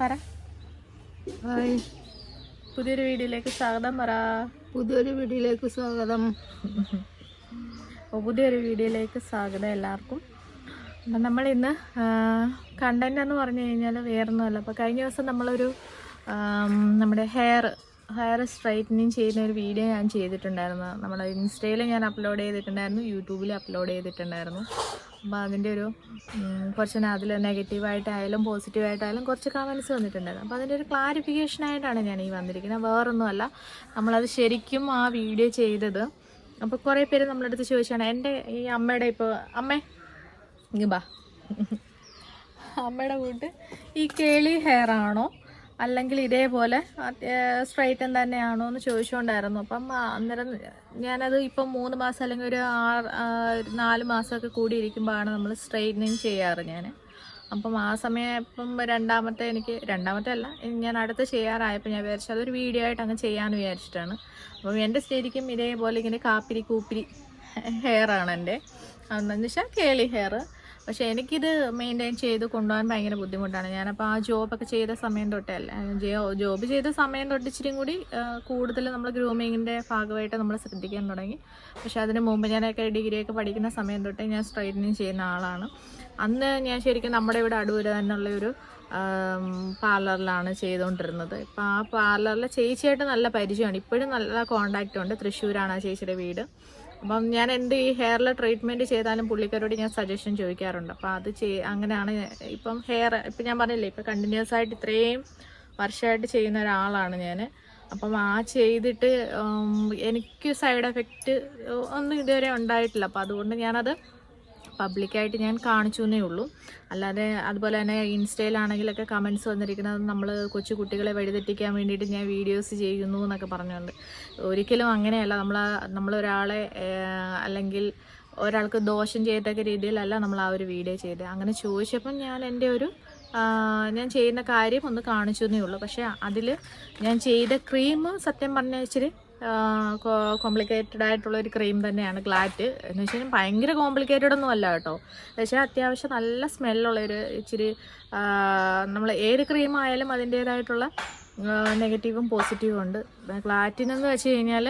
പറ. ഹായ്. പുതിയൊരു വീഡിയോയിലേക്ക് സ്വാഗതം പറ. പുതിയൊരു വീഡിയോയിലേക്ക് സ്വാഗതം. പുതിയൊരു വീഡിയോയിലേക്ക് സ്വാഗതം എല്ലാവർക്കും. അപ്പം നമ്മൾ ഇന്ന് കണ്ടന്റ് എന്ന് പറഞ്ഞു കഴിഞ്ഞാൽ വേറൊന്നുമല്ല. അപ്പോൾ കഴിഞ്ഞ ദിവസം നമ്മളൊരു നമ്മുടെ ഹെയർ ഹെയർ സ്ട്രൈറ്റനിങ് ചെയ്യുന്ന ഒരു വീഡിയോ ഞാൻ ചെയ്തിട്ടുണ്ടായിരുന്നു. നമ്മുടെ ഇൻസ്റ്റയിൽ ഞാൻ അപ്ലോഡ് ചെയ്തിട്ടുണ്ടായിരുന്നു യൂട്യൂബിൽ അപ്ലോഡ് ചെയ്തിട്ടുണ്ടായിരുന്നു. അപ്പോൾ അതിന്റെ ഒരു കുറച്ച് അതിൽ നെഗറ്റീവായിട്ടായാലും പോസിറ്റീവായിട്ടായാലും കുറച്ച് കമൻസ് വന്നിട്ടുണ്ടായിരുന്നു. അപ്പോൾ അതിന്റെ ഒരു ക്ലാരിഫിക്കേഷനായിട്ടാണ് ഞാൻ ഈ വന്നിരിക്കുന്നത്. വേറൊന്നുമല്ല. നമ്മളത് ശരിക്കും ആ വീഡിയോ ചെയ്തത്. അപ്പോൾ കുറേ പേര് നമ്മളുടെ അടുത്ത് ചോദിച്ചാണ് എന്റെ ഈ അമ്മയുടെ ഇപ്പോൾ അമ്മേ ഇങ്ങ് ബാ. അമ്മയുടെ കൂട്ട് ഈ കേളി ഹെയർ ആണോ? അല്ലെങ്കിൽ ഇതേപോലെ സ്ട്രൈറ്റൻ തന്നെയാണോ എന്ന് ചോദിച്ചുകൊണ്ടായിരുന്നു അപ്പം അന്നേരം ഞാനത് ഇപ്പം മൂന്ന് മാസം അല്ലെങ്കിൽ ഒരു ആറ് നാല് മാസമൊക്കെ കൂടി ഇരിക്കുമ്പോഴാണ് നമ്മൾ സ്ട്രൈറ്റനിങ് ചെയ്യാറ് ഞാൻ. അപ്പം ആ സമയം ഇപ്പം രണ്ടാമത്തെ എനിക്ക് രണ്ടാമത്തെ അല്ല ഞാൻ അടുത്ത് ചെയ്യാറായപ്പോൾ ഞാൻ വിചാരിച്ചു അതൊരു വീഡിയോ ആയിട്ട് അങ്ങ് ചെയ്യാമെന്ന് വിചാരിച്ചിട്ടാണ്. അപ്പം എന്റെ ശരിക്കും ഇതേപോലെ ഇങ്ങനെ കാപ്പിരി കൂപ്പിരി ഹെയറാണ് എന്റെ. എന്ന് വെച്ചാൽ കേളി ഹെയർ പക്ഷെ എനിക്കിത് മെയിന്റെയിൻ ചെയ്ത് കൊണ്ടുപോകാൻ ഭയങ്കര ബുദ്ധിമുട്ടാണ്. ഞാനപ്പോൾ ആ ജോബൊക്കെ ചെയ്ത സമയം തൊട്ടേ അല്ല. ജോബ് ചെയ്ത സമയം തൊട്ടിച്ചിരിയും കൂടി കൂടുതൽ നമ്മൾ ഗ്രൂമിങ്ങിന്റെ ഭാഗമായിട്ട് നമ്മൾ ശ്രദ്ധിക്കാൻ തുടങ്ങി. പക്ഷെ അതിന് മുമ്പ് ഞാനൊക്കെ ഡിഗ്രിയൊക്കെ പഠിക്കുന്ന സമയം തൊട്ടേ ഞാൻ സ്ട്രൈറ്റനിങ് ചെയ്യുന്ന ആളാണ്. അന്ന് ഞാൻ ശരിക്കും നമ്മുടെ ഇവിടെ അടൂര് തന്നെയുള്ള ഒരു പാർലറിലാണ് ചെയ്തുകൊണ്ടിരുന്നത് ഇപ്പം ആ പാർലറിലെ ചേച്ചിയായിട്ട് നല്ല പരിചയമാണ്. ഇപ്പോഴും നല്ല കോണ്ടാക്റ്റ് ഉണ്ട്. തൃശ്ശൂരാണ് ആ ചേച്ചിയുടെ വീട്. അപ്പം ഞാൻ എന്ത് ഈ ഹെയറിൽ ട്രീറ്റ്മെന്റ് ചെയ്താലും പുള്ളിക്കാരോട് ഞാൻ സജഷൻ ചോദിക്കാറുണ്ട്. അപ്പോൾ അത് ചെയ് അങ്ങനെയാണ് ഇപ്പം ഹെയർ ഇപ്പം ഞാൻ പറഞ്ഞില്ലേ ഇപ്പം കണ്ടിന്യൂസ് ആയിട്ട് ഇത്രയും വർഷമായിട്ട് ചെയ്യുന്ന ഒരാളാണ് ഞാൻ അപ്പം ആ ചെയ്തിട്ട് എനിക്ക് സൈഡ് എഫക്റ്റ് ഒന്നും ഇതുവരെ ഉണ്ടായിട്ടില്ല. അപ്പം അതുകൊണ്ട് ഞാനത് പബ്ലിക്കായിട്ട് ഞാൻ കാണിച്ചു എന്നേ ഉള്ളൂ. അല്ലാതെ അതുപോലെ തന്നെ ഇൻസ്റ്റയിലാണെങ്കിലൊക്കെ കമൻസ് വന്നിരിക്കുന്നത് നമ്മൾ കൊച്ചു കുട്ടികളെ വഴിതെറ്റിക്കാൻ വേണ്ടിയിട്ട് ഞാൻ വീഡിയോസ് ചെയ്യുന്നു എന്നൊക്കെ പറഞ്ഞുകൊണ്ട്. ഒരിക്കലും അങ്ങനെയല്ല. നമ്മൾ നമ്മളൊരാളെ അല്ലെങ്കിൽ ഒരാൾക്ക് ദോഷം ചെയ്യത്തക്ക രീതിയിലല്ല നമ്മൾ ആ ഒരു വീഡിയോ ചെയ്തത് അങ്ങനെ ചോദിച്ചപ്പം ഞാൻ എന്റെ ഒരു ഞാൻ ചെയ്യുന്ന കാര്യം ഒന്ന് കാണിച്ചു എന്നേ ഉള്ളൂ. പക്ഷേ അതിൽ ഞാൻ ചെയ്ത ക്രീം സത്യം പറഞ്ഞാൽ ഇച്ചിരി കോംപ്ലിക്കേറ്റഡ് ആയിട്ടുള്ള ഒരു ക്രീം തന്നെയാണ് ഗ്ലാറ്റ് എന്ന് വെച്ചാൽ ഭയങ്കര കോംപ്ലിക്കേറ്റഡ് ഒന്നും അല്ല കേട്ടോ. പക്ഷേ അത്യാവശ്യം നല്ല സ്മെല്ലുള്ള ഒരു ഇച്ചിരി നമ്മൾ ഏത് ക്രീം ആയാലും അതിന്റേതായിട്ടുള്ള നെഗറ്റീവും പോസിറ്റീവും ഉണ്ട്. ഗ്ലാറ്റിനെന്ന് വെച്ച് കഴിഞ്ഞാൽ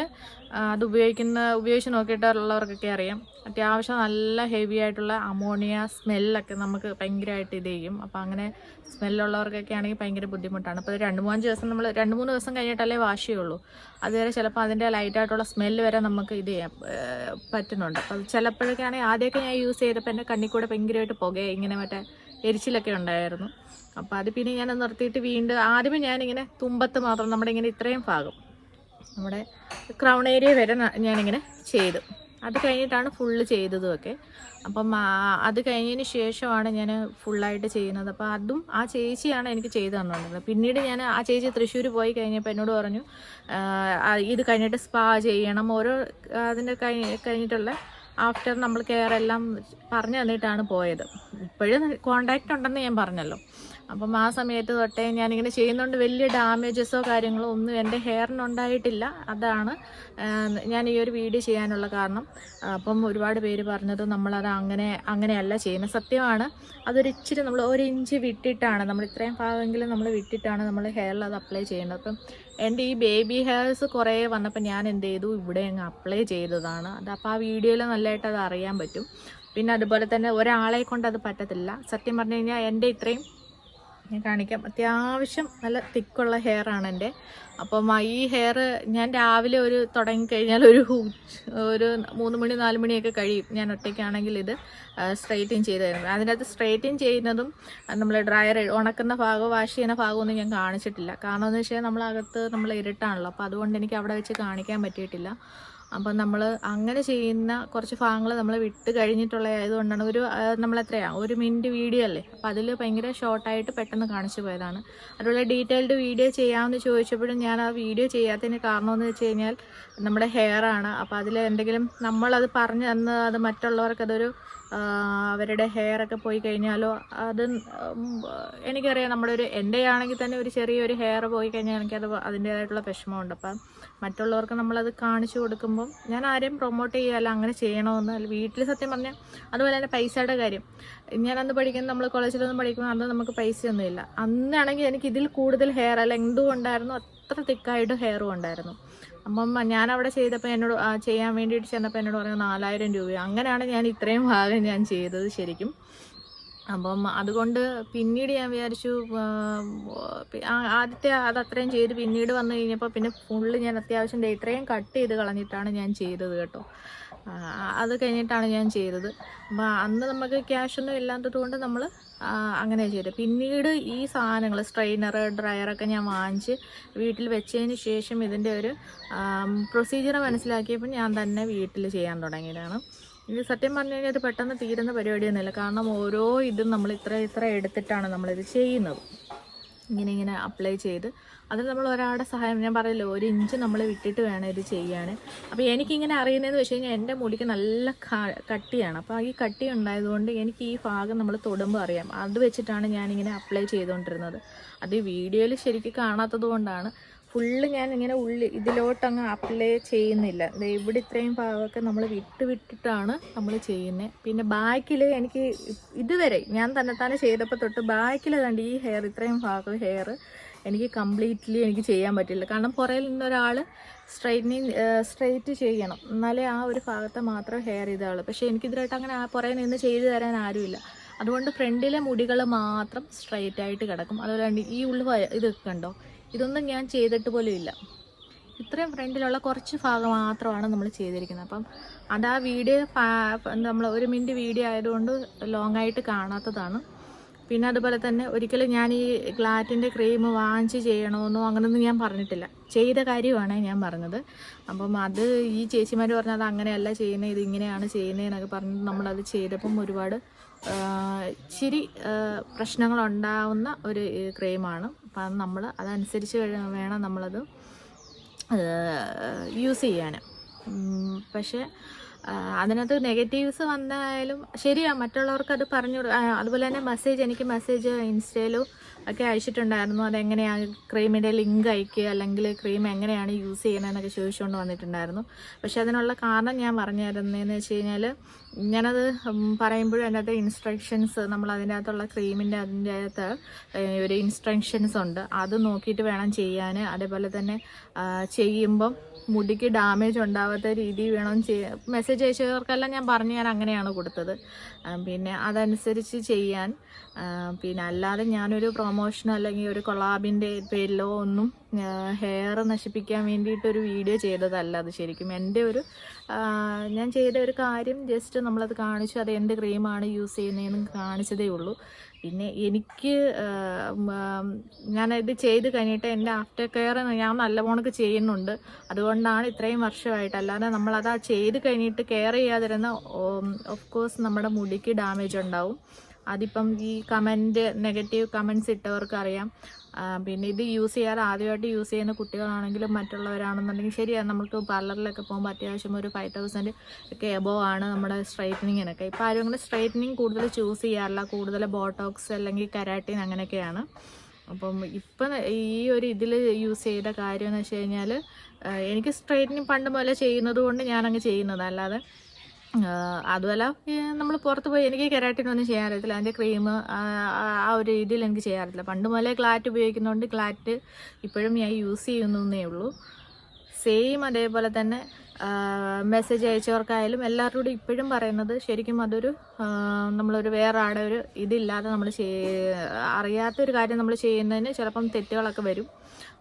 അത് ഉപയോഗിക്കുന്ന ഉപയോഗിച്ച് നോക്കിയിട്ടുള്ളവർക്കൊക്കെ അറിയാം. അത്യാവശ്യം നല്ല ഹെവി ആയിട്ടുള്ള അമോണിയ സ്മെല്ലൊക്കെ നമുക്ക് ഭയങ്കരമായിട്ട് ഇത് ചെയ്യും. അപ്പോൾ അങ്ങനെ സ്മെല്ലുള്ളവർക്കൊക്കെ ആണെങ്കിൽ ഭയങ്കര ബുദ്ധിമുട്ടാണ്. അപ്പോൾ രണ്ട് മൂന്ന് ദിവസം നമ്മൾ രണ്ട് മൂന്ന് ദിവസം കഴിഞ്ഞിട്ടല്ലേ വാഷ് ചെയ്യുള്ളൂ. അതുവരെ ചിലപ്പോൾ അതിന്റെ ലൈറ്റായിട്ടുള്ള സ്മെല്ല് വരെ നമുക്ക് ഇത് ചെയ്യാൻ പറ്റുന്നുണ്ട്. അപ്പോൾ ചിലപ്പോഴൊക്കെ ആണെങ്കിൽ ആദ്യമൊക്കെ ഞാൻ യൂസ് ചെയ്തപ്പോൾ എന്റെ കണ്ണിൽ കൂടെ ഭയങ്കരമായിട്ട് പുകയെ ഇങ്ങനെ മറ്റേ എരിച്ചിലൊക്കെ ഉണ്ടായിരുന്നു. അപ്പോൾ അത് പിന്നെ ഞാൻ നിർത്തിയിട്ട് വീണ്ടും ആദ്യമേ ഞാനിങ്ങനെ തുമ്പത്ത് മാത്രം നമ്മുടെ ഇങ്ങനെ ഇത്രയും ഭാഗം നമ്മുടെ ക്രൗൺ ഏരിയ വരെ ഞാനിങ്ങനെ ചെയ്തു. അത് കഴിഞ്ഞിട്ടാണ് ഫുള്ള് ചെയ്തതുമൊക്കെ. അപ്പം അത് കഴിഞ്ഞതിന് ശേഷമാണ് ഞാൻ ഫുള്ളായിട്ട് ചെയ്യുന്നത്. അപ്പോൾ അതും ആ ചേച്ചിയാണ് എനിക്ക് ചെയ്തു തന്നിട്ടുള്ളത്. പിന്നീട് ഞാൻ ആ ചേച്ചി തൃശ്ശൂർ പോയി കഴിഞ്ഞപ്പോൾ എന്നോട് പറഞ്ഞു ഇത് കഴിഞ്ഞിട്ട് സ്പാ ചെയ്യണം. ഓരോ അതിന്റെ കഴിഞ്ഞിട്ടുള്ള ആഫ്റ്റർ നമ്മൾ കെയർ എല്ലാം പറഞ്ഞു തന്നിട്ടാണ് പോയത്. ഇപ്പോഴും കോണ്ടാക്റ്റ് ഉണ്ടെന്ന് ഞാൻ പറഞ്ഞല്ലോ. അപ്പം ആ സമയത്ത് തൊട്ടേ ഞാനിങ്ങനെ ചെയ്യുന്നതുകൊണ്ട് വലിയ ഡാമേജസോ കാര്യങ്ങളോ ഒന്നും എന്റെ ഹെയറിനുണ്ടായിട്ടില്ല. അതാണ് ഞാൻ ഈ ഒരു വീഡിയോ ചെയ്യാനുള്ള കാരണം. അപ്പം ഒരുപാട് പേര് പറഞ്ഞത് നമ്മളത് അങ്ങനെ അങ്ങനെയല്ല ചെയ്യുന്നത് സത്യമാണ് അതൊരിച്ചിരി നമ്മൾ ഒരു ഇഞ്ച് വിട്ടിട്ടാണ് നമ്മൾ ഇത്രയും ഭാഗമെങ്കിലും നമ്മൾ വിട്ടിട്ടാണ് നമ്മൾ ഹെയറിൽ അത് അപ്ലൈ ചെയ്യുന്നത്. അപ്പം എന്റെ ഈ ബേബി ഹെയർസ് കുറേ വന്നപ്പോൾ ഞാൻ എന്ത് ചെയ്തു? ഇവിടെ അങ്ങ് അപ്ലൈ ചെയ്തതാണ്. അത് അപ്പോൾ ആ വീഡിയോയിൽ നല്ലതായിട്ട് അത് അറിയാൻ പറ്റും. പിന്നെ അതുപോലെ തന്നെ ഒരാളെ കൊണ്ട് അത് പറ്റത്തില്ല. സത്യം പറഞ്ഞു കഴിഞ്ഞാൽ എന്റെ ഇത്രയും ഞാൻ കാണിക്കാം. അത്യാവശ്യം നല്ല തിക്കുള്ള ആണ് എന്റെ. അപ്പം ഈ ഹെയർ ഞാൻ രാവിലെ ഒരു തുടങ്ങിക്കഴിഞ്ഞാൽ ഒരു ഒരു മൂന്ന് മണി നാല് മണിയൊക്കെ കഴിയും. ഞാൻ ഒറ്റയ്ക്കാണെങ്കിൽ ഇത് സ്ട്രെയിറ്റിൻ ചെയ്ത് തരുന്നത് അതിനകത്ത് സ്ട്രെയിറ്റിൻ ചെയ്യുന്നതും നമ്മൾ ഡ്രയർ ഉണക്കുന്ന ഭാഗം വാഷ് ചെയ്യുന്ന ഭാഗമൊന്നും ഞാൻ കാണിച്ചിട്ടില്ല. കാരണം എന്ന് വെച്ചാൽ നമ്മളകത്ത് നമ്മൾ ഇരുട്ടാണല്ലോ. അപ്പോൾ അതുകൊണ്ട് എനിക്ക് അവിടെ വെച്ച് കാണിക്കാൻ പറ്റിയിട്ടില്ല. അപ്പം നമ്മൾ അങ്ങനെ ചെയ്യുന്ന കുറച്ച് ഭാഗങ്ങൾ നമ്മൾ വിട്ട് കഴിഞ്ഞിട്ടുള്ള ആയതുകൊണ്ടാണ് ഒരു നമ്മളെത്രയാണ് ഒരു മിനിറ്റ് വീഡിയോ അല്ലേ? അപ്പം അതിൽ ഭയങ്കര ഷോർട്ടായിട്ട് പെട്ടെന്ന് കാണിച്ചു പോയതാണ്. അതുപോലെ ഡീറ്റെയിൽഡ് വീഡിയോ ചെയ്യാമെന്ന് ചോദിച്ചപ്പോഴും ഞാൻ ആ വീഡിയോ ചെയ്യാത്തതിന് കാരണമെന്ന് വെച്ച് കഴിഞ്ഞാൽ നമ്മുടെ ഹെയറാണ് അപ്പോൾ അതിൽ എന്തെങ്കിലും നമ്മളത് പറഞ്ഞു തന്ന് അത് മറ്റുള്ളവർക്ക് അതൊരു അവരുടെ ഹെയർ ഒക്കെ പോയി കഴിഞ്ഞാലോ അത് എനിക്കറിയാം നമ്മുടെ ഒരു എന്റെ ആണെങ്കിൽ തന്നെ ഒരു ചെറിയൊരു ഹെയർ പോയി കഴിഞ്ഞാൽ എനിക്കത് അതിന്റേതായിട്ടുള്ള വിഷമമുണ്ട്. അപ്പം മറ്റുള്ളവർക്ക് നമ്മളത് കാണിച്ചു കൊടുക്കുമ്പം ഞാൻ ആരെയും പ്രൊമോട്ട് ചെയ്യാല്ല അങ്ങനെ ചെയ്യണമെന്ന് അല്ല വീട്ടിൽ സത്യം പറഞ്ഞാൽ അതുപോലെ തന്നെ പൈസയുടെ കാര്യം. ഞാൻ അന്ന് പഠിക്കുന്ന നമ്മൾ കോളേജിലൊന്നും പഠിക്കുമ്പോൾ അന്ന് നമുക്ക് പൈസയൊന്നുമില്ല. അന്നാണെങ്കിൽ എനിക്ക് ഇതിൽ കൂടുതൽ ഹെയർ അല്ല ഉണ്ടായിരുന്നു അത്ര തിക്കായിട്ട് ഹെയറും ഉണ്ടായിരുന്നു. അപ്പം ഞാൻ അവിടെ ചെയ്തപ്പോൾ എന്നോട് ചെയ്യാൻ വേണ്ടിയിട്ട് ചെന്നപ്പോൾ എന്നോട് പറഞ്ഞു നാലായിരം രൂപ അങ്ങനെയാണ് ഞാൻ ഇത്രയും ഭാഗം ഞാൻ ചെയ്തത് ശരിക്കും. അപ്പം അതുകൊണ്ട് പിന്നീട് ഞാൻ വിചാരിച്ചു ആദ്യത്തെ അത് അത്രയും ചെയ്ത് പിന്നീട് വന്നു കഴിഞ്ഞപ്പോൾ പിന്നെ ഫുള്ള് ഞാൻ അത്യാവശ്യം ഇത്രയും കട്ട് ചെയ്ത് കളഞ്ഞിട്ടാണ് ഞാൻ ചെയ്തത് കേട്ടോ. അത് കഴിഞ്ഞിട്ടാണ് ഞാൻ ചെയ്തത്. അപ്പം അന്ന് നമുക്ക് ക്യാഷൊന്നും ഇല്ലാത്തത് കൊണ്ട് നമ്മൾ അങ്ങനെ ചെയ്തത് പിന്നീട് ഈ സാധനങ്ങൾ സ്ട്രെയിനർ ഡ്രയറൊക്കെ ഞാൻ വാങ്ങിച്ച് വീട്ടിൽ വെച്ചതിന് ശേഷം ഇതിന്റെ ഒരു പ്രൊസീജിയർ മനസ്സിലാക്കിയപ്പോൾ ഞാൻ തന്നെ വീട്ടിൽ ചെയ്യാൻ തുടങ്ങിയതാണ്. ഇത് സത്യം പറഞ്ഞു കഴിഞ്ഞാൽ പെട്ടെന്ന് തീരുന്ന പരിപാടിയൊന്നുമില്ല. കാരണം ഓരോ ഇതും നമ്മൾ ഇത്ര ഇത്ര എടുത്തിട്ടാണ് നമ്മളിത് ചെയ്യുന്നത്. ഇങ്ങനെ ഇങ്ങനെ അപ്ലൈ ചെയ്ത് അതിൽ നമ്മൾ ഒരാളുടെ സഹായം ഞാൻ പറയല്ലോ ഒരു ഇഞ്ച് നമ്മൾ വിട്ടിട്ട് വേണം ഇത് ചെയ്യാൻ അപ്പോൾ എനിക്കിങ്ങനെ അറിയുന്നതെന്ന് വെച്ച് കഴിഞ്ഞാൽ എന്റെ മുടിക്ക് നല്ല കട്ടിയാണ്. അപ്പോൾ ഈ കട്ടി ഉണ്ടായതുകൊണ്ട് എനിക്ക് ഈ ഭാഗം നമ്മൾ തൊടുമ്പോൾ അറിയാം. അത് വെച്ചിട്ടാണ് ഞാനിങ്ങനെ അപ്ലൈ ചെയ്തുകൊണ്ടിരുന്നത്. അത് വീഡിയോയിൽ ശരിക്കും കാണാത്തത് കൊണ്ടാണ്. ഫുള്ള് ഞാൻ ഇങ്ങനെ ഉള്ളി ഇതിലോട്ടങ്ങ് അപ്ലൈ ചെയ്യുന്നില്ല. ഇവിടെ ഇത്രയും ഭാഗമൊക്കെ നമ്മൾ വിട്ട് വിട്ടിട്ടാണ് നമ്മൾ ചെയ്യുന്നത് പിന്നെ ബാക്കിൽ എനിക്ക് ഇതുവരെ ഞാൻ തന്നെ തന്നെ ചെയ്തപ്പോൾ തൊട്ട് ബാക്കിൽ കണ്ട് ഈ ഹെയർ ഇത്രയും ഭാഗം ഹെയർ എനിക്ക് കംപ്ലീറ്റ്ലി എനിക്ക് ചെയ്യാൻ പറ്റില്ല. കാരണം പുറയിൽ നിന്നൊരാൾ സ്ട്രൈറ്റനിങ് സ്ട്രൈറ്റ് ചെയ്യണം. എന്നാലേ ആ ഒരു ഭാഗത്തെ മാത്രം ഹെയർ ഇതാവുള്ളൂ പക്ഷേ എനിക്കിതിലായിട്ട് അങ്ങനെ ആ പുറയിൽ നിന്ന് ചെയ്തു തരാൻ ആരുമില്ല. അതുകൊണ്ട് ഫ്രണ്ടിലെ മുടികൾ മാത്രം സ്ട്രൈറ്റ് ആയിട്ട് കിടക്കും. അതുപോലെ ഈ ഉള്ളു ഇതൊക്കെ കണ്ടോ? ഇതൊന്നും ഞാൻ ചെയ്തിട്ട് പോലും ഇല്ല. ഇത്രയും ഫ്രണ്ടിലുള്ള കുറച്ച് ഭാഗം മാത്രമാണ് നമ്മൾ ചെയ്തിരിക്കുന്നത്. അപ്പം അത് ആ വീഡിയോ നമ്മൾ ഒരു മിനിറ്റ് വീഡിയോ ആയതുകൊണ്ട് ലോങ് ആയിട്ട് കാണാത്തതാണ്. പിന്നെ അതുപോലെ തന്നെ ഒരിക്കലും ഞാൻ ഈ ഗ്ലാറ്റിന്റെ ക്രീം വാങ്ങിച്ച് ചെയ്യണമെന്നോ അങ്ങനെയൊന്നും ഞാൻ പറഞ്ഞിട്ടില്ല. ചെയ്ത കാര്യമാണ് ഞാൻ പറഞ്ഞത്. അപ്പം അത് ഈ ചേച്ചിമാർ പറഞ്ഞത് അത് അങ്ങനെയല്ല ചെയ്യുന്നത് ഇത് ഇങ്ങനെയാണ് ചെയ്യുന്നത് എന്നൊക്കെ പറഞ്ഞ് നമ്മളത് ചെയ്തപ്പം ഒരുപാട് ചിരി പ്രശ്നങ്ങളുണ്ടാവുന്ന ഒരു ക്രീമാണ്. അപ്പം അത് നമ്മൾ അതനുസരിച്ച് വേണം നമ്മളത് യൂസ് ചെയ്യാൻ പക്ഷേ അതിനകത്ത് നെഗറ്റീവ്സ് വന്നായാലും ശരിയാ മറ്റുള്ളവർക്ക് അത് പറഞ്ഞു അതുപോലെ തന്നെ മെസ്സേജ് എനിക്ക് മെസ്സേജ് ഇൻസ്റ്റയിലും ഒക്കെ അയച്ചിട്ടുണ്ടായിരുന്നു. അതെങ്ങനെയാണ് ക്രീമിന്റെ ലിങ്ക് അയക്കുക അല്ലെങ്കിൽ ക്രീം എങ്ങനെയാണ് യൂസ് ചെയ്യുന്നതെന്നൊക്കെ ചോദിച്ചുകൊണ്ട് വന്നിട്ടുണ്ടായിരുന്നു. പക്ഷേ അതിനുള്ള കാരണം ഞാൻ പറഞ്ഞു തരുന്നതെന്ന് വെച്ച് കഴിഞ്ഞാൽ ഞാനത് പറയുമ്പോഴും അതിന്റെ ഇൻസ്ട്രക്ഷൻസ് നമ്മൾ അതിന്റെ അകത്തുള്ള ക്രീമിന്റെ അതിന്റെ അകത്ത് ഒരു ഇൻസ്ട്രക്ഷൻസ് ഉണ്ട്. അത് നോക്കിയിട്ട് വേണം ചെയ്യാൻ. അതേപോലെ തന്നെ ചെയ്യുമ്പം മുടിക്ക് ഡാമേജ് ഉണ്ടാവാത്ത രീതി വേണം ചെയ്യാൻ മെസ്സേജ് അയച്ചവർക്കെല്ലാം ഞാൻ പറഞ്ഞു ഞാൻ അങ്ങനെയാണ് കൊടുത്തത്. പിന്നെ അതനുസരിച്ച് ചെയ്യാൻ. പിന്നെ അല്ലാതെ ഞാനൊരു പ്രൊമോഷനോ അല്ലെങ്കിൽ ഒരു കൊളാബിന്റെ പേരിലോ ഒന്നും ഹെയർ നശിപ്പിക്കാൻ വേണ്ടിയിട്ടൊരു വീഡിയോ ചെയ്തതല്ല അത് ശരിക്കും. എന്റെ ഒരു ഞാൻ ചെയ്ത ഒരു കാര്യം ജസ്റ്റ് നമ്മളത് കാണിച്ചു. അത് എന്ത് ക്രീമാണ് യൂസ് ചെയ്യുന്നതെന്ന് കാണിച്ചതേ ഉള്ളൂ. പിന്നെ എനിക്ക് ഞാനത് ചെയ്ത് കഴിഞ്ഞിട്ട് എന്റെ ആഫ്റ്റർ കെയർ ഞാൻ നല്ലവണ്ണക്ക് ചെയ്യുന്നുണ്ട്. അതുകൊണ്ടാണ് ഇത്രയും വർഷമായിട്ട്. അല്ലാതെ നമ്മളത് ആ ചെയ്ത് കഴിഞ്ഞിട്ട് കെയർ ചെയ്യാതിരുന്ന ഓഫ് കോഴ്സ് നമ്മുടെ മുടിക്ക് ഡാമേജ് ഉണ്ടാവും. അതിപ്പം ഈ കമന്റ് നെഗറ്റീവ് കമൻസ് ഇട്ടവർക്ക് അറിയാം ആ, പിന്നെ ഇത് യൂസ് ചെയ്യാറ് ആദ്യമായിട്ട് യൂസ് ചെയ്യുന്ന കുട്ടികളാണെങ്കിലും മറ്റുള്ളവരാണെന്നുണ്ടെങ്കിൽ ശരിയാണ്. നമുക്ക് പാർലറിലൊക്കെ പോകുമ്പോൾ അത്യാവശ്യം ഒരു ഫൈവ് തൗസൻഡ് ഒക്കെ എബോവ് ആണ് നമ്മുടെ സ്ട്രൈറ്റനിങ്ങിനൊക്കെ ഇപ്പോൾ ആരും അങ്ങനെ സ്ട്രൈറ്റനിങ് കൂടുതൽ ചൂസ് ചെയ്യാറില്ല. കൂടുതൽ ബോട്ടോക്സ് അല്ലെങ്കിൽ കരാട്ടിൻ അങ്ങനെയൊക്കെയാണ്. അപ്പം ഇപ്പം ഈ ഒരു ഇതിൽ യൂസ് ചെയ്ത കാര്യം എന്ന് വെച്ച് കഴിഞ്ഞാൽ എനിക്ക് സ്ട്രൈറ്റനിങ് പണ്ട് മുതലേ ചെയ്യുന്നത് കൊണ്ട് ഞാനങ്ങ് ചെയ്യുന്നത് അല്ലാതെ അതുമല്ല നമ്മൾ പുറത്ത് പോയി എനിക്ക് കെരാട്ടിനൊന്നും ചെയ്യാൻ അറിയത്തില്ല. അതിന്റെ ക്രീം ആ ഒരു രീതിയിൽ എനിക്ക് ചെയ്യാൻ അറിയത്തില്ല. പണ്ട് മുതലേ ക്ലാറ്റ് ഉപയോഗിക്കുന്നതുകൊണ്ട് ക്ലാറ്റ് ഇപ്പോഴും ഞാൻ യൂസ് ചെയ്യുന്നേ ഉള്ളൂ. സെയിം അതേപോലെ തന്നെ മെസ്സേജ് അയച്ചവർക്കായാലും എല്ലാവരോടും ഇപ്പോഴും പറയുന്നത് ശരിക്കും അതൊരു നമ്മളൊരു വേറെ ആടെ ഒരു ഇതില്ലാതെ നമ്മൾ അറിയാത്തൊരു കാര്യം നമ്മൾ ചെയ്യുന്നതിന് ചിലപ്പം തെറ്റുകളൊക്കെ വരും.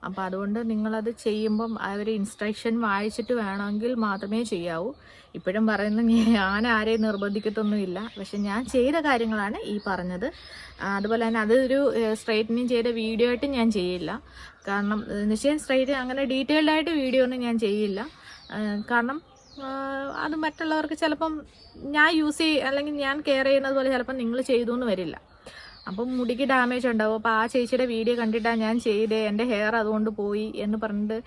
അപ്പോൾ അതുകൊണ്ട് നിങ്ങളത് ചെയ്യുമ്പം ആ ഒരു ഇൻസ്ട്രക്ഷൻ വായിച്ചിട്ട് വേണമെങ്കിൽ മാത്രമേ ചെയ്യാവൂ. ഇപ്പോഴും പറയുന്നത് ഞാൻ ആരെയും നിർബന്ധിക്കത്തൊന്നുമില്ല. പക്ഷെ ഞാൻ ചെയ്ത കാര്യങ്ങളാണ് ഈ പറഞ്ഞത്. അതുപോലെ തന്നെ അതൊരു സ്ട്രൈറ്റനിങ് ചെയ്ത വീഡിയോ ആയിട്ട് ഞാൻ ചെയ്യില്ല. കാരണം നിശ്ചയം സ്ട്രൈറ്റ് അങ്ങനെ ഡീറ്റെയിൽഡ് ആയിട്ട് വീഡിയോ ഒന്നും ഞാൻ ചെയ്യില്ല. കാരണം അത് മറ്റുള്ളവർക്ക് ചിലപ്പം ഞാൻ യൂസ് ചെയ്യ അല്ലെങ്കിൽ ഞാൻ കെയർ ചെയ്യുന്നത് പോലെ ചിലപ്പം നിങ്ങൾ ചെയ്തു എന്ന് വരില്ല. അപ്പം മുടിക്ക് ഡാമേജ് ഉണ്ടാവും. അപ്പോൾ ആ ചേച്ചിയുടെ വീഡിയോ കണ്ടിട്ടാണ് ഞാൻ ചെയ്തേ. എന്റെ ഹെയർ അതുകൊണ്ട് പോയി എന്ന് പറഞ്ഞിട്ട്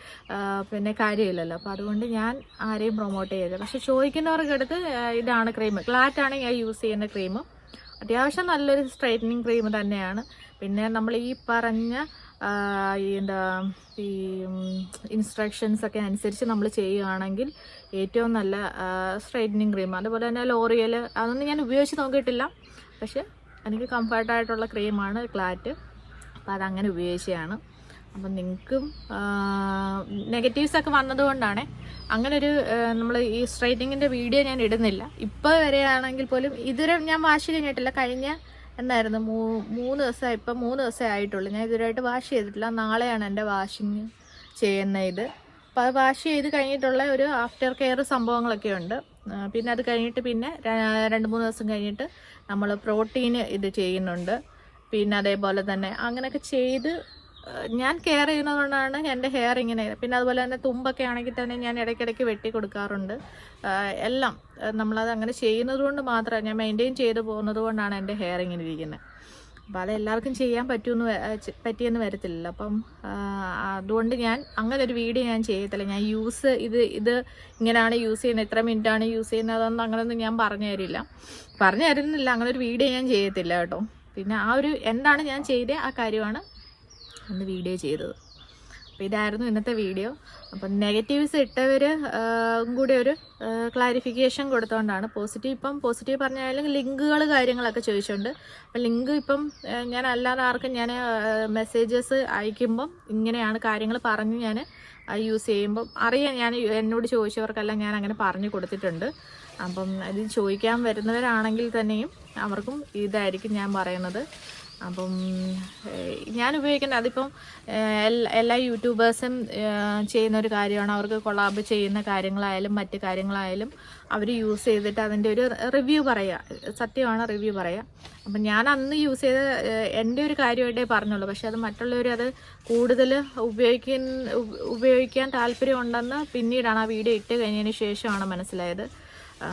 പിന്നെ കാര്യമില്ലല്ലോ. അപ്പോൾ അതുകൊണ്ട് ഞാൻ ആരെയും പ്രൊമോട്ട് ചെയ്തില്ല പക്ഷെ ചോദിക്കുന്നവർക്ക് അടുത്ത് ഇതാണ് ക്രീം ക്ലാറ്റാണ് ഞാൻ യൂസ് ചെയ്യുന്ന ക്രീം അത്യാവശ്യം നല്ലൊരു സ്ട്രൈറ്റനിങ് ക്രീം തന്നെയാണ്. പിന്നെ നമ്മൾ ഈ പറഞ്ഞ എന്താ ഈ ഇൻസ്ട്രക്ഷൻസ് ഒക്കെ അനുസരിച്ച് നമ്മൾ ചെയ്യുകയാണെങ്കിൽ ഏറ്റവും നല്ല സ്ട്രൈറ്റനിങ് ക്രീം അതുപോലെ തന്നെ ലോറിയൽ അതൊന്നും ഞാൻ ഉപയോഗിച്ച് നോക്കിയിട്ടില്ല. പക്ഷെ എനിക്ക് കംഫർട്ടായിട്ടുള്ള ക്രീമാണ് ക്ലാറ്റ് അപ്പോൾ അതങ്ങനെ ഉപയോഗിച്ചതാണ് അപ്പം നിങ്ങൾക്കും നെഗറ്റീവ്സൊക്കെ വന്നതുകൊണ്ടാണ് അങ്ങനെ ഒരു നമ്മൾ ഈ സ്ട്രൈറ്റിങ്ങിന്റെ വീഡിയോ ഞാൻ ഇടുന്നില്ല. ഇപ്പോൾ വരെയാണെങ്കിൽ പോലും ഇതുവരെ ഞാൻ വാഷ് ചെയ്തിട്ടില്ല. കഴിഞ്ഞ എന്നായിരുന്നു മൂ മൂന്ന് ദിവസമായി ഇപ്പം മൂന്ന് ദിവസമേ ആയിട്ടുള്ളൂ. ഞാൻ ഇതുവരെയായിട്ട് വാഷ് ചെയ്തിട്ടില്ല. നാളെയാണ് എന്റെ വാഷിങ് ചെയ്യുന്ന ഇത്. അപ്പോൾ അത് വാഷ് ചെയ്ത് കഴിഞ്ഞിട്ടുള്ള ഒരു ആഫ്റ്റർ കെയർ സംഭവങ്ങളൊക്കെ ഉണ്ട് പിന്നെ അത് കഴിഞ്ഞിട്ട് പിന്നെ രണ്ട് മൂന്ന് ദിവസം കഴിഞ്ഞിട്ട് നമ്മൾ പ്രോട്ടീൻ ഇത് ചെയ്യുന്നുണ്ട്. പിന്നെ അതേപോലെ തന്നെ അങ്ങനെയൊക്കെ ചെയ്ത് ഞാൻ കെയർ ചെയ്യുന്നതുകൊണ്ടാണ് എന്റെ ഹെയർ ഇങ്ങനെ. പിന്നെ അതുപോലെ തന്നെ തുമ്പൊക്കെ ആണെങ്കിൽ തന്നെ ഞാൻ ഇടയ്ക്കിടയ്ക്ക് വെട്ടി കൊടുക്കാറുണ്ട്. എല്ലാം നമ്മളത് അങ്ങനെ ചെയ്യുന്നത് കൊണ്ട് മാത്രമാണ് ഞാൻ മെയിന്റെയിൻ ചെയ്ത് പോകുന്നത് കൊണ്ടാണ് എന്റെ ഹെയർ ഇങ്ങനെ ഇരിക്കുന്നത്. അപ്പോൾ അത് എല്ലാവർക്കും ചെയ്യാൻ പറ്റുമെന്ന് പറ്റിയെന്ന് വരത്തില്ല അപ്പം അതുകൊണ്ട് ഞാൻ അങ്ങനെ ഒരു വീഡിയോ ഞാൻ ചെയ്യത്തില്ല. ഞാൻ യൂസ് ഇത് ഇത് ഇങ്ങനെയാണ് യൂസ് ചെയ്യുന്നത് എത്ര മിനിറ്റാണ് യൂസ് ചെയ്യുന്നത് അതൊന്നും അങ്ങനെയൊന്നും ഞാൻ പറഞ്ഞു തരില്ല. പറഞ്ഞു തരുന്നില്ല. അങ്ങനെ ഒരു വീഡിയോ ഞാൻ ചെയ്യത്തില്ല കേട്ടോ. പിന്നെ ആ ഒരു എന്താണ് ഞാൻ ചെയ്തത് ആ കാര്യമാണ് അന്ന് വീഡിയോ ചെയ്തത്. അപ്പോൾ ഇതായിരുന്നു ഇന്നത്തെ വീഡിയോ അപ്പം നെഗറ്റീവ്സ് ഇട്ടവർ കൂടി ഒരു ക്ലാരിഫിക്കേഷൻ കൊടുത്തുകൊണ്ടാണ് പോസിറ്റീവ് ഇപ്പം പോസിറ്റീവ് പറഞ്ഞാലും ലിങ്കുകൾ കാര്യങ്ങളൊക്കെ ചോദിച്ചുകൊണ്ട് അപ്പം ലിങ്ക് ഇപ്പം ഞാൻ അല്ലാതെ ആർക്കും ഞാൻ മെസ്സേജസ് അയക്കുമ്പം ഇങ്ങനെയാണ് കാര്യങ്ങൾ പറഞ്ഞ് ഞാൻ യൂസ് ചെയ്യുമ്പം അറിയാം ഞാൻ എന്നോട് ചോദിച്ചവർക്കെല്ലാം ഞാൻ അങ്ങനെ പറഞ്ഞു കൊടുത്തിട്ടുണ്ട്. അപ്പം ഇത് ചോദിക്കാൻ വരുന്നവരാണെങ്കിൽ തന്നെയും അവർക്കും ഇതായിരിക്കും ഞാൻ പറയുന്നത്. അപ്പം ഞാൻ ഉപയോഗിക്കുന്ന അതിപ്പം എല്ലാ യൂട്യൂബേഴ്സും ചെയ്യുന്ന ഒരു കാര്യമാണ്. അവർക്ക് കൊളാബ് ചെയ്യുന്ന കാര്യങ്ങളായാലും മറ്റ് കാര്യങ്ങളായാലും അവർ യൂസ് ചെയ്തിട്ട് അതിന്റെ ഒരു റിവ്യൂ പറയുക സത്യമാണ് റിവ്യൂ പറയുക അപ്പം ഞാൻ അന്ന് യൂസ് ചെയ്ത എന്റെ ഒരു കാര്യമായിട്ടേ പറഞ്ഞുള്ളൂ. പക്ഷെ അത് മറ്റുള്ളവർ അത് കൂടുതൽ ഉപയോഗിക്കുന്ന ഉപ- ഉപയോഗിക്കാൻ താല്പര്യമുണ്ടെന്ന് പിന്നീടാണ് ആ വീഡിയോ ഇട്ട് കഴിഞ്ഞതിന് ശേഷമാണ് മനസ്സിലായത്.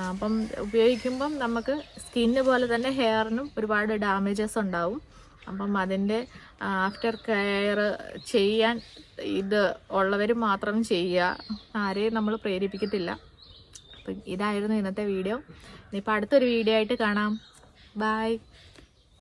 അപ്പം ഉപയോഗിക്കുമ്പം നമുക്ക് സ്കിന്ന് പോലെ തന്നെ ഹെയറിനും ഒരുപാട് ഡാമേജസ് ഉണ്ടാവും. അപ്പം അതിന്റെ ആഫ്റ്റർ കെയർ ചെയ്യാൻ ഇത് ഉള്ളവർ മാത്രം ചെയ്യുക. ആരെയും നമ്മൾ പ്രേരിപ്പിക്കത്തില്ല. അപ്പം ഇതായിരുന്നു ഇന്നത്തെ വീഡിയോ. ഇനിയിപ്പോൾ അടുത്തൊരു വീഡിയോ ആയിട്ട് കാണാം. ബായ്